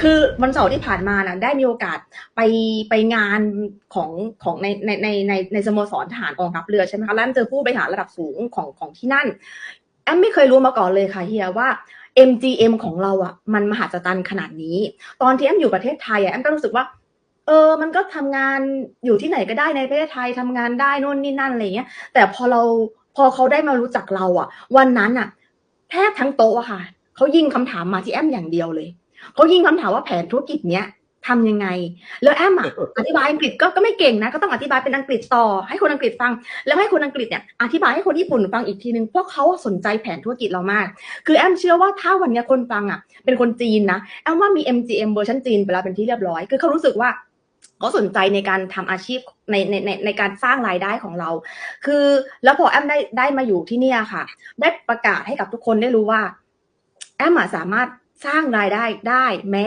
คือวันเสาร์ที่ผ่านมานะได้มีโอกาสไปไปงานของของในในในในในสโมสรทหารกองทัพเรือใช่ไหมคะแล้วเจอผู้บริหารระดับสูงของของที่นั่น แอมไม่เคยรู้มาก่อนเลยค่ะเฮียว่า MGM ของเราอะมันมหัศจรรย์ขนาดนี้ ตอนที่แอมอยู่ประเทศไทยอะแอมก็รู้สึกว่าเออ มันก็ทำงานอยู่ที่ไหนก็ได้ในประเทศไทยทำงานได้นู่นนี่นั่นอะไรเงี้ย แต่พอเราพอเขาได้มารู้จักเราอะวันนั้นอะแทบทั้งโต๊ะอะค่ะ เขายิงคำถามมาที่แอมอย่างเดียวเลย เขายิงคำถามว่าแผนธุรกิจเนี้ยทำยังไง แล้วแอมอะอธิบายอังกฤษก็ก็ไม่เก่งนะ ก็ต้องอธิบายเป็นอังกฤษต่อ ให้คนอังกฤษฟัง แล้วให้คนอังกฤษเนี่ยอธิบายให้คนญี่ปุ่นฟังอีกทีนึงเพราะเขาสนใจแผนธุรกิจเรามาก คือแอมเชื่อว่าถ้าวันเนี้ยคนฟังอะ เป็นคนจีนนะแอมว่ามี MGM เวอร์ชันจีนไปแล้วเป็นที่เรียบร้อย คือเขารู้สึกว่าเขาสนใจในการทำอาชีพในในในในการสร้างรายได้ของเรา คือแล้วพอแอมได้ได้มาอยู่ที่เนี่ยค่ะ ได้ประกาศให้กับทุกคนได้รู้ว่า แอมอะสามารถ สร้างรายได้ได้แม้